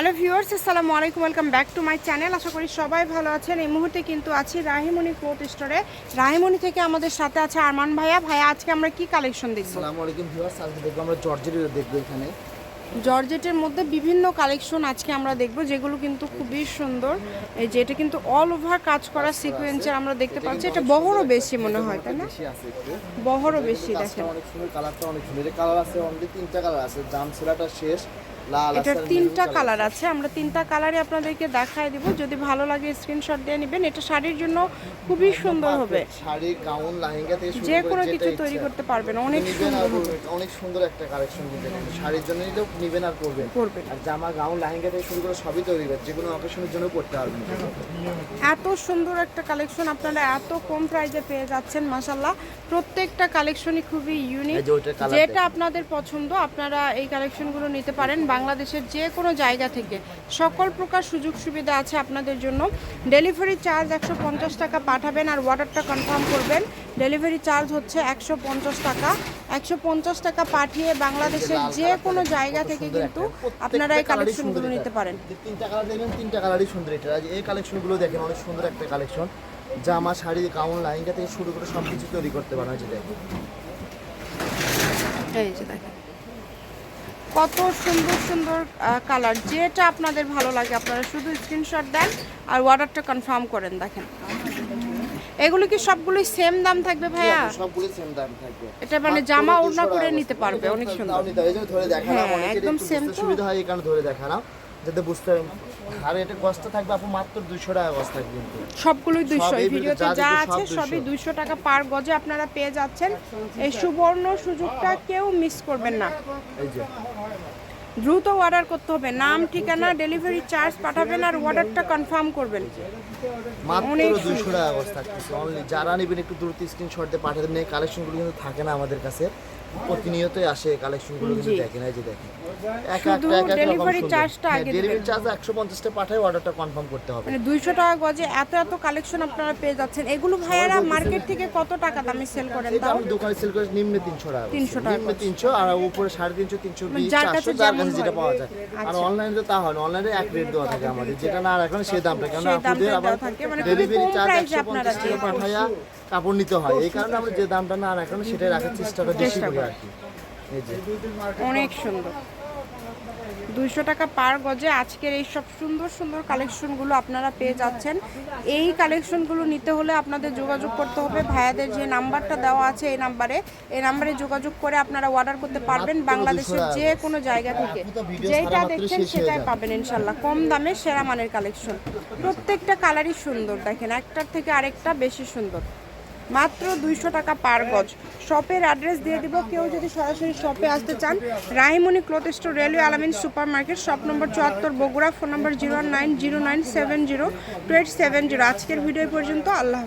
Hello viewers আসসালামু আলাইকুম welcome back to my channel. আশা করি সবাই ভালো আছেন। এই মুহূর্তে কিন্তু আছি রাহিমণি ক্লোথ স্টোরে। রাহিমণি থেকে আমাদের সাথে আছে আরমান ভাইয়া। ভাইয়া আজকে আমরা কি কালেকশন দেখব? আসসালামু আলাইকুম ভিউয়ার্স আজকে দেখব আমরা জর্জের দেখব এখানে। জর্জেটের মধ্যে বিভিন্ন কালেকশন আজকে আমরা দেখব যেগুলো কিন্তু খুবই সুন্দর। এই যে এটা কিন্তু অল ওভার কাজ করা সিকোয়েন্সের আমরা দেখতে পাচ্ছি। এটা বহরও বেশি মনে হয় তাই না? বহরও বেশি দেখেন। অনেক সুন্দর কালারটা অনেক সুন্দর। কালার আছে অনলি তিনটা কালার আছে। জাম সেলাটা শেষ। এটার তিনটা কালার আছে আমরা তিনটা কালারে আপনাদেরকে দেখায় দিব। যদি ভালো লাগে স্ক্রিনশট দিয়ে নেবেন এটা শাড়ির জন্য খুবই সুন্দর হবে। শাড়ি গাউন লেহেঙ্গা থেকে যে কোনো কিছু তৈরি করতে পারবেন অনেক সুন্দর হবে। অনেক সুন্দর একটা কালেকশন কিন্তু। শাড়ির জন্য নিলেও নিবেন আর করবেন করবেন আর জামা গাউন লেহেঙ্গা থেকে শুরু করে সবই তৈরি করে যে কোনো অকেশনের জন্য করতে পারবেন। এত সুন্দর একটা কালেকশন আপনারা এত কম প্রাইসে পেয়ে যাচ্ছেন মাসাল্লাহ প্রত্যেকটা কালেকশনই খুবই ইউনিক যেটা আপনাদের পছন্দ আপনারা এই কালেকশনগুলো নিতে পারেন। বাংলাদেশের যে কোনো জায়গা থেকে সকল প্রকার সুযোগ সুবিধা আছে আপনাদের জন্য। ডেলিভারি চার্জ একশো পঞ্চাশ টাকা পাঠাবেন আর অর্ডারটা কনফার্ম করবেন। ডেলিভারি চার্জ হচ্ছে একশো পঞ্চাশ টাকা। একশো পঞ্চাশ টাকা পাঠিয়ে বাংলাদেশের যে কোনো জায়গা থেকে কিন্তু আপনারা এই কালেকশনগুলো নিতে পারেন। তিনটা কালার দেখবেন তিনটা কালারই সুন্দর এটা। এই কালেকশনগুলো দেখেন অনেক সুন্দর একটা কালেকশন জামা শাড়ি গাউন লাইনটা থেকে শুরু করে সব কিছু তৈরি করতে এই দেখেন। এই যে দেখেন। কত সুন্দর সুন্দর কালার যেটা আপনাদের ভালো লাগে আপনারা শুধু স্ক্রিনশট দেন আর অর্ডারটা কনফার্ম করেন দেখেন। এগুলো কি সবগুলোই সেম দাম থাকবে ভাইয়া? সবগুলো সেম দাম থাকবে। এটা মানে জামা ওড়না করে নিতে পারবে, অনেক সুন্দর। এই যে ধরে দেখালাম হ্যাঁ, একদম সেম তো। সুবিধা হয় এই কারণে ধরে দেখালাম। যাতে বুঝতে পারেন আর এটা কষ্টটা থাকবে আপু মাত্র দুইশো টাকা কষ্ট থাকবে কিন্তু। সবগুলোই দুইশো। সব এই এই ভিডিওতে ভিডিওতে যা আছে সবই 200 দুইশো টাকা পার গজে আপনারা পেয়ে যাচ্ছেন। এই সুবর্ণ সুযোগটা কেউ মিস করবেন না। এই যে। দ্রুত অর্ডার করতে হবে। নাম ঠিকানা ডেলিভারি চার্জ পাঠাবেন আর অর্ডারটা কনফার্ম করবেন। মাত্র অনেক দুইশো টাকা কষ্ট থাকতেছে অনলি যারা নেবেন একটু দ্রুত স্ক্রিনশট দিয়ে পাঠিয়ে দেবেন। এই কালেকশনগুলো কিন্তু থাকে না আমাদের কাছে। প্রতিনিয়তই আসে কালেকশনগুলো কিন্তু। দেখেন এই যে দেখেন। এক শুধু delivery charge-টা আগে ডেলিভারি চার্জ একশো পঞ্চাশটা পাঠায় অর্ডারটা কনফার্ম করতে হবে। মানে দুইশো টাকা গজে এত এত কালেকশন আপনারা পেয়ে যাচ্ছেন। এগুলো ভাইয়ারা মার্কেট থেকে কত টাকা দামে সেল করেন তাও? দোকানে সেল করে নিম্নে তিনশো টাকা 300 টাকা নিম্নে তিনশো আর উপরে সাড়ে তিনশো তিনশো বিশ যার চারশো কাছে যার যেমন কাছে যেটা পাওয়া যায়। আর আচ্ছা। অনলাইনে তো তা হয় না অনলাইনে এক রেট দেওয়া থাকে আমাদের। যেটা না রাখেন সে দামটা কেন আপনাদের আবার মানে ডেলিভারি চার্জ একশো পঞ্চাশ টাকা পাঠাইয়া কাপড় নিতে হয়। এই কারণে আমরা যে দামটা না রাখেন সেটাই রাখার চেষ্টাটা বেশি চেষ্টা করি। করি। আর কি অনেক সুন্দর। দুইশো টাকা পার গজে আজকের এই সব সুন্দর সুন্দর কালেকশনগুলো আপনারা পেয়ে যাচ্ছেন। এই কালেকশনগুলো নিতে হলে আপনাদের যোগাযোগ করতে হবে। ভাইয়াদের যে নাম্বারটা দেওয়া আছে এই নাম্বারে। এই নাম্বারে যোগাযোগ করে আপনারা অর্ডার করতে পারবেন বাংলাদেশের যে কোনো জায়গা থেকে। যেটা দেখছেন সেটাই পাবেন ইনশাল্লাহ। কম দামে সেরা মানের কালেকশন প্রত্যেকটা কালারই সুন্দর দেখেন। একটার থেকে আরেকটা বেশি সুন্দর। মাত্র দুইশো টাকা পার গজ। শপের অ্যাড্রেস দিয়ে দিব। কেউ যদি সরাসরি শপে আসতে চান Rahimoni cloth store, railway Alamin super market shop number চুয়াত্তর, Bogura, phone number zero nine zero nine seven zero two eight seven zero. আজকের ভিডিও পর্যন্ত। আল্লাহ।